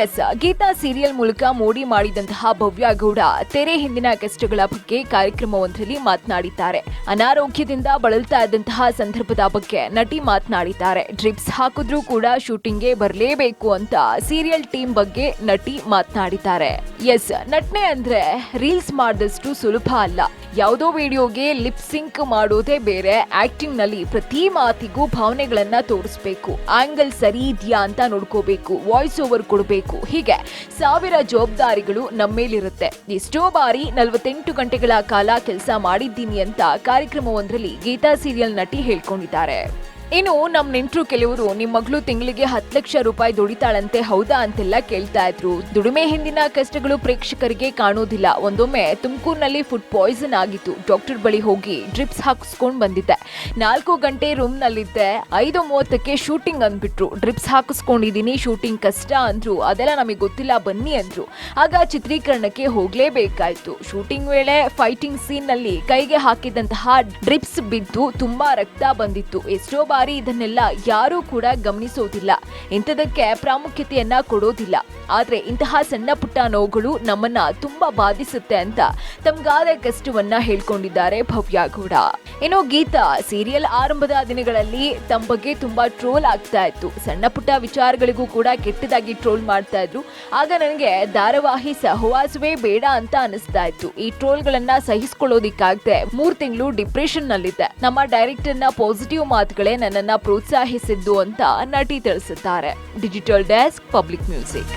S Geetha serial ಮೂಲಕ ಮೋಡಿ ಮಾಡಿದಂತಹ ಭವ್ಯ ಗೌಡ ತೆರೆ ಹಿಂದಿನ ಕಷ್ಟಗಳ ಬಗ್ಗೆ ಕಾರ್ಯಕ್ರಮವೊಂದರಲ್ಲಿ ಮಾತನಾಡಿದ್ದಾರೆ. ಅನಾರೋಗ್ಯದಿಂದ ಬಳಲ್ತಾ ಇದ್ದಂತಹ ಸಂದರ್ಭದ ಬಗ್ಗೆ ನಟಿ ಮಾತನಾಡಿದ್ದಾರೆ. ಡ್ರಿಪ್ಸ್ ಹಾಕಿದ್ರೂ ಕೂಡ ಶೂಟಿಂಗ್ಗೆ ಬರಲೇಬೇಕು ಅಂತ ಸೀರಿಯಲ್ ಟೀಮ್ ಬಗ್ಗೆ ನಟಿ ಮಾತನಾಡಿದ್ದಾರೆ. ಎಸ್ ನಟನೆ ಅಂದ್ರೆ ರೀಲ್ಸ್ ಮಾಡಿದಷ್ಟು ಸುಲಭ ಅಲ್ಲ. ಯಾವುದೋ ವಿಡಿಯೋಗೆ ಲಿಪ್ ಸಿಂಕ್ ಮಾಡೋದೇ ಬೇರೆ. ಆಕ್ಟಿಂಗ್ನಲ್ಲಿ ಪ್ರತಿ ಮಾತಿಗೂ ಭಾವನೆಗಳನ್ನ ತೋರಿಸ್ಬೇಕು. ಆಂಗಲ್ ಸರಿ ಇದೆಯಾ ಅಂತ ನೋಡ್ಕೋಬೇಕು. ವಾಯ್ಸ್ ಓವರ್ ಕೊಡಬೇಕು. ಹೀಗೆ ಸಾವಿರ ಜವಾಬ್ದಾರಿಗಳು ನಮ್ಮೇಲಿರುತ್ತೆ ಎಷ್ಟೋ ಬಾರಿ ನಲವತ್ತೆಂಟು ಗಂಟೆಗಳ ಕಾಲ ಕೆಲಸ ಮಾಡಿದ್ದೀನಿ ಅಂತ ಕಾರ್ಯಕ್ರಮವೊಂದರಲ್ಲಿ ಗೀತಾ ಸೀರಿಯಲ್ ನಟಿ ಹೇಳ್ಕೊಂಡಿದ್ದಾರೆ. ಇನ್ನು ನಮ್ ನೆಂಟರು ಕೆಲವರು ನಿಮ್ಮ ಮಗಳು ತಿಂಗಳಿಗೆ ಹತ್ತು ಲಕ್ಷ ರೂಪಾಯಿ ದುಡಿತಾಳಂತೆ ಹೌದಾ ಅಂತೆಲ್ಲ ಕೇಳ್ತಾ ಇದ್ರು. ದುಡಿಮೆ ಹಿಂದಿನ ಕಷ್ಟಗಳು ಪ್ರೇಕ್ಷಕರಿಗೆ ಕಾಣೋದಿಲ್ಲ. ಒಂದೊಮ್ಮೆ ತುಮಕೂರಿನಲ್ಲಿ ಫುಡ್ ಪಾಯ್ಸನ್ ಆಗಿತ್ತು. ಡಾಕ್ಟರ್ ಬಳಿ ಹೋಗಿ ಡ್ರಿಪ್ಸ್ ಹಾಕಿಸ್ಕೊಂಡು ಬಂದಿದ್ದೆ. ನಾಲ್ಕು ಗಂಟೆ ರೂಮ್ ನಲ್ಲಿದ್ದೆ ಐದು ಮೂವತ್ತಕ್ಕೆ ಶೂಟಿಂಗ್ ಅಂದ್ಬಿಟ್ರು. ಡ್ರಿಪ್ಸ್ ಹಾಕಿಸ್ಕೊಂಡಿದ್ದೀನಿ ಶೂಟಿಂಗ್ ಕಷ್ಟ ಅಂದ್ರು. ಅದೆಲ್ಲ ನಮಗೆ ಗೊತ್ತಿಲ್ಲ, ಬನ್ನಿ ಅಂದ್ರು. ಆಗ ಚಿತ್ರೀಕರಣಕ್ಕೆ ಹೋಗ್ಲೇಬೇಕಾಯ್ತು. ಶೂಟಿಂಗ್ ವೇಳೆ ಫೈಟಿಂಗ್ ಸೀನ್ನಲ್ಲಿ ಕೈಗೆ ಹಾಕಿದಂತಹ ಡ್ರಿಪ್ಸ್ ಬಿದ್ದು ತುಂಬಾ ರಕ್ತ ಬಂದಿತ್ತು. ಎಷ್ಟೋ ಇದನ್ನೆಲ್ಲ ಯಾರೂ ಕೂಡ ಗಮನಿಸೋದಿಲ್ಲ. ಇಂಥದಕ್ಕೆ ಪ್ರಾಮುಖ್ಯತೆಯನ್ನ ಕೊಡೋದಿಲ್ಲ. ಆದ್ರೆ ಇಂತಹ ಸಣ್ಣ ಪುಟ್ಟ ನೋವುಗಳು ನಮ್ಮನ್ನ ತುಂಬಾ ಬಾಧಿಸುತ್ತೆ ಅಂತ ತಮ್ಗಾದ ಕಷ್ಟವನ್ನ ಹೇಳ್ಕೊಂಡಿದ್ದಾರೆ ಭವ್ಯ ಗೌಡ. ಇನ್ನು ಗೀತಾ, ಸೀರಿಯಲ್ ಆರಂಭದ ದಿನಗಳಲ್ಲಿ ತಮ್ಮ ಬಗ್ಗೆ ತುಂಬಾ ಟ್ರೋಲ್ ಆಗ್ತಾ ಇತ್ತು. ಸಣ್ಣ ಪುಟ್ಟ ವಿಚಾರಗಳಿಗೂ ಕೂಡ ಕೆಟ್ಟದಾಗಿ ಟ್ರೋಲ್ ಮಾಡ್ತಾ ಇದ್ರು. ಆಗ ನನಗೆ ಧಾರಾವಾಹಿ ಸಹವಾಸವೇ ಬೇಡ ಅಂತ ಅನಿಸ್ತಾ ಇತ್ತು. ಈ ಟ್ರೋಲ್ಗಳನ್ನ ಸಹಿಸಿಕೊಳ್ಳೋದಿಕ್ಕಾಗದೆ ಮೂರ್ ತಿಂಗಳು ಡಿಪ್ರೆಷನ್ ನಲ್ಲಿದ್ದೆ ನಮ್ಮ ಡೈರೆಕ್ಟರ್ನ ಪಾಸಿಟಿವ್ ಮಾತುಗಳೇ ನನ್ನನ್ನ ಪ್ರೋತ್ಸಾಹಿಸಿದ್ದು ಅಂತ ನಟಿ ತಿಳಿಸುತ್ತಾರೆ ಡಿಜಿಟಲ್ ಡೆಸ್ಕ್ ಪಬ್ಲಿಕ್ ಮ್ಯೂಸಿಕ್